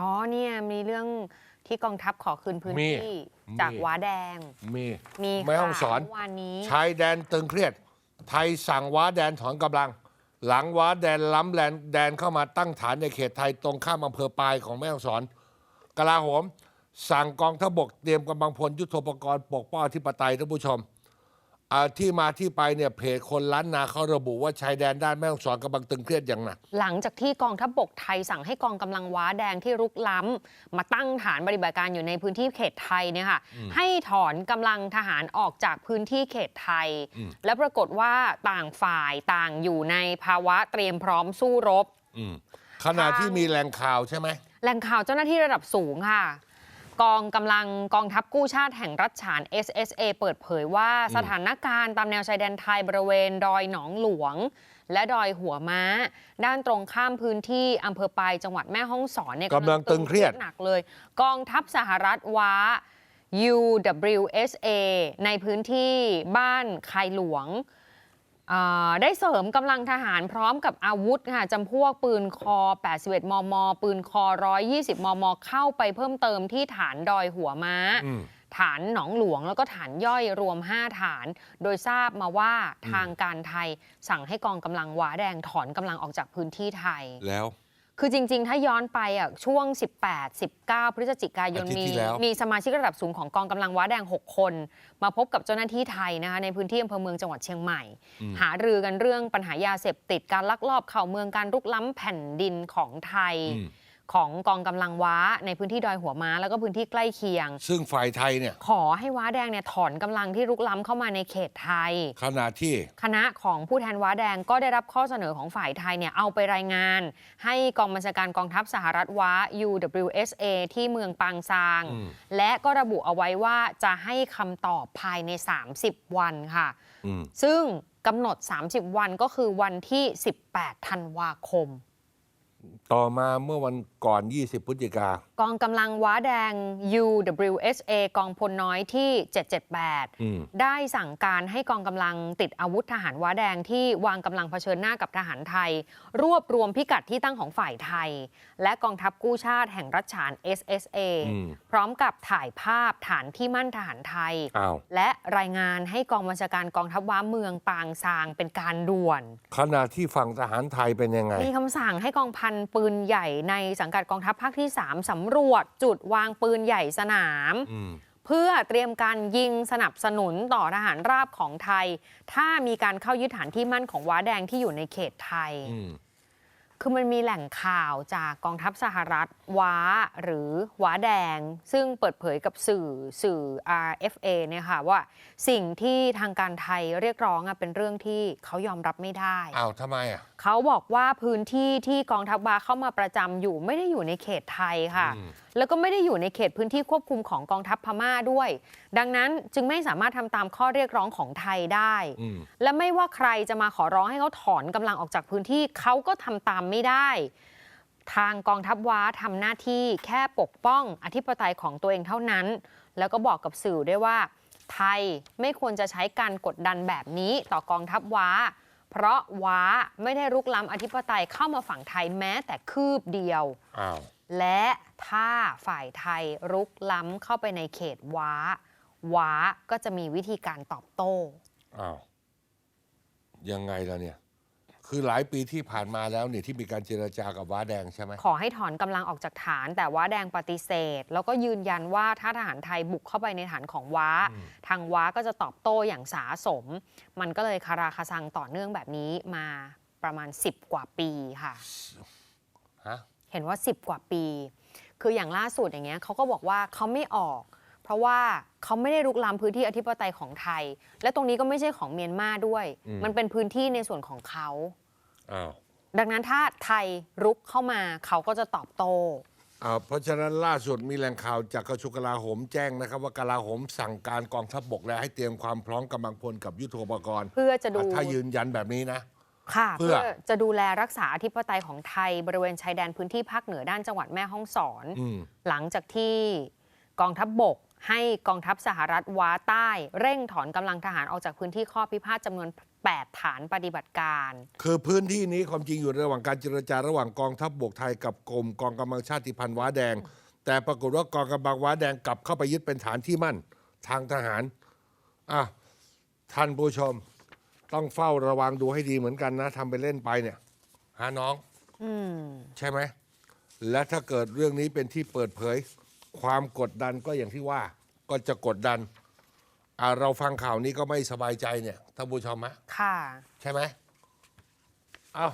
อ๋อเนี่ยมีเรื่องที่กองทัพขอคืนพื้นมีที่มี จากว้าแดง มีมีแม่ห้องสอน ข่าวเมื่อวานนี้ชายแดนตึงเครียด ไทยสั่งว้าแดนถอนกำลัง หลังว้าแดนล้ำแดนแดนเข้ามาตั้งฐานในเขตไทยตรงข้ามอำเภอปลายของแม่ฮ่องสอนกลาโหม สั่งกองทพบกเตรียมกำลังพลยุทโธปกรณ์ปกป้องอธิปไตยท่านผู้ชมอ่า ที่มาที่ไปเนี่ยเพจคนล้านนาเขาระบุว่าชายแดนด้านแม่ฮ่องสอนกำลังตึงเครียดอย่างหนักหลังจากที่กองทัพบกไทยสั่งให้กองกำลังว้าแดงที่รุกล้ำมาตั้งฐานปฏิบัติการอยู่ในพื้นที่เขตไทยเนี่ยค่ะให้ถอนกำลังทหารออกจากพื้นที่เขตไทยอืมและปรากฏว่าต่างฝ่ายต่างอยู่ในภาวะเตรียมพร้อมสู้รบอืมขณะที่มีแหล่งข่าวใช่ไหมแหล่งข่าวเจ้าหน้าที่ระดับสูงค่ะ กองกำลังกองทัพกู้ชาติแห่งรัฐฉาน SSA เปิดเผยว่าสถานการณ์ตามแนวชายแดนไทยบริเวณดอยหนองหลวง และดอยหัวม้า ด้านตรงข้ามพื้นที่อำเภอปายจังหวัดแม่ฮ่องสอนเนี่ยกำลังตึงเครียดหนักเลย กองทัพสหรัฐว้า UWSA ในพื้นที่บ้านคายหลวงอ่า ได้เสริมกำลังทหารพร้อมกับอาวุธค่ะจำพวกปืนคอ 81 มม ปืนคอ 120 มม เข้าไปเพิ่มเติมที่ฐานดอยหัวม้าอืมฐานหนองหลวงแล้วก็ฐานย่อยรวม 5 ฐาน โดยทราบมาว่าทางการไทยสั่งให้กองกำลังว้าแดงถอนกำลังออกจากพื้นที่ไทยแล้ว คือจริง ๆ ถ้าย้อนไปอะช่วง 18 19 พฤศจิกายนอาทิตย์มีที่แล้ว มีสมาชิกระดับสูงของกองกำลังว้าแดง 6 คน มาพบกับเจ้าหน้าที่ไทยนะคะในพื้นที่อำเภอเมืองจังหวัดเชียงใหม่หารือกันเรื่องปัญหายาเสพติดการลักลอบเข้าเมืองการรุกล้ำแผ่นดินของไทย อืม ของกองกำลังว้าในพื้นที่ดอยหัวม้า แล้วก็พื้นที่ใกล้เคียง ซึ่งฝ่ายไทยเนี่ยขอให้ว้าแดงเนี่ยถอนกำลังที่รุกล้ำเข้ามาในเขตไทย ขณะที่ คณะของผู้แทนว้าแดงก็ได้รับข้อเสนอของฝ่ายไทยเนี่ยเอาไปรายงาน ให้กองบัญชาการกองทัพสหรัฐว้า UWSA ที่เมืองปางซางอืมและก็ระบุเอาไว้ว่าจะให้คำตอบภายใน 30 วันค่ะอืมซึ่งกำหนด 30 วันก็คือวันที่ 18 ธันวาคม ต่อมาเมื่อวันก่อน 20 พฤศจิกา กองกำลังว้าแดง UWSA กองพลน้อยที่778อืมได้สั่งการให้กองกำลังติดอาวุธทหารว้าแดงที่วางกำลังเผชิญหน้ากับทหารไทย รวบรวมพิกัดที่ตั้งของฝ่ายไทย และกองทัพกู้ชาติแห่งรัฐฉาน SSA อืม พร้อมกับถ่ายภาพฐานที่มั่นทหารไทย อ้าว และรายงานให้กองบัญชาการกองทัพว้าเมืองปางซางเป็นการด่วน ขณะที่ฝั่งทหารไทยเป็นยังไง มีคำสั่งให้กองพันปืนใหญ่ในสังกัดกองทัพภาคที่ 3สำรวจจุดวางปืนใหญ่สนามอืมเพื่อเตรียมการยิงสนับสนุนต่อทหารราบของไทย ถ้ามีการเข้ายึดฐานที่มั่นของว้าแดงที่อยู่ในเขตไทยอืม คือมันมีแหล่งข่าวจากกองทัพสหรัฐว้าหรือว้าแดง ซึ่งเปิดเผยกับสื่อสื่อ RFA เนี่ยค่ะว่าสิ่งที่ทางการไทยเรียกร้องอะเป็นเรื่องที่เขายอมรับไม่ได้อ้าวทำไมอะเขาบอกว่าพื้นที่ที่กองทัพบาเข้ามาประจำอยู่ไม่ได้อยู่ในเขตไทยค่ะอืมแล้วก็ไม่ได้อยู่ในเขตพื้นที่ควบคุมของกองทัพพม่าด้วย ดังนั้นจึงไม่สามารถทำตามข้อเรียกร้องของไทยได้อืมและไม่ว่าใครจะมาขอร้องให้เขาถอนกำลังออกจากพื้นที่เขาก็ทำตามไม่ได้ ทางกองทัพว้าทำหน้าที่แค่ปกป้องอธิปไตยของตัวเองเท่านั้น แล้วก็บอกกับสื่อด้วยว่า ไทยไม่ควรจะใช้การกดดันแบบนี้ต่อกองทัพว้า เพราะว้าไม่ได้รุกล้ำอธิปไตยเข้ามาฝั่งไทยแม้แต่คืบเดียวอ้าวและถ้าฝ่ายไทยรุกล้ำเข้าไปในเขตว้า ว้าก็จะมีวิธีการตอบโต้อ้าวยังไงล่ะเนี่ย คือหลายปีที่ผ่านมาแล้วเนี่ยที่มีการเจรจากับว้าแดงใช่ไหมขอให้ถอนกำลังออกจากฐาน แต่ว้าแดงปฏิเสธ แล้วก็ยืนยันว่าถ้าทหารไทยบุกเข้าไปในฐานของว้า ทางว้าก็จะตอบโต้อย่างสาสม มันก็เลยคาราคาซังต่อเนื่องแบบนี้มาประมาณ 10 กว่าปีค่ะ ฮะ เห็นว่า 10 กว่าปี คืออย่างล่าสุดอย่างเงี้ยเขาก็บอกว่าเขาไม่ออกเพ ราะว่าเขาไม่ได้รุกล้ำพื้นที่อธิปไตยของไทย และตรงนี้ก็ไม่ใช่ของเมียนมาด้วย อืม มันเป็นพื้นที่ในส่วนของเขา อ้าวดังนั้นถ้าไทยรุกเข้ามาเขาก็จะตอบโต้ อ่าเพราะฉะนั้นล่าสุดมีแหล่งข่าวจากกระทรวงกลาโหมแจ้งนะครับ ว่ากลาโหมสั่งการกองทัพบกและให้เตรียมความพร้อมกำลังพลกับยุทโธปกรณ์เพื่อจะดู ถ้ายืนยันแบบนี้นะ ค่ะเพื่เพื่อ อจะดูแลรักษาอธิปไตยของไทย บริเวณชายแดนพื้นที่ภาคเหนือด้านจังหวัดแม่ฮ่องสอน อืม หลังจากที่กองทัพบบก ให้กองทัพสหรัฐว้าใต้ เร่งถอนกำลังทหารออกจากพื้นที่ข้อพิพาทจำนวน 8 ฐานปฏิบัติการ คือพื้นที่นี้ความจริงอยู่ระหว่างการเจรจาระหว่างกองทัพบบกไทยกับกรมกองกำลังชาติพันธุ์ว้าแดง แต่ปรากฏว่ากองกำลังว้าแดงกลับเข้าไปยึดเป็นฐานที่มั่น ทางทหารอะท่านผู้ชม ต้องเฝ้าระวังดูให้ดีเหมือนกันนะทำไปเล่นไปเนี่ยหาน้องอืมใช่ไหมและถ้าเกิดเรื่องนี้เป็นที่เปิดเผย ความกดดันก็อย่างที่ว่าก็จะกดดันอ่าเราฟังข่าวนี้ก็ไม่สบายใจเนี่ยท่านผู้ชมฮะค่ะ ใช่ไหมเอา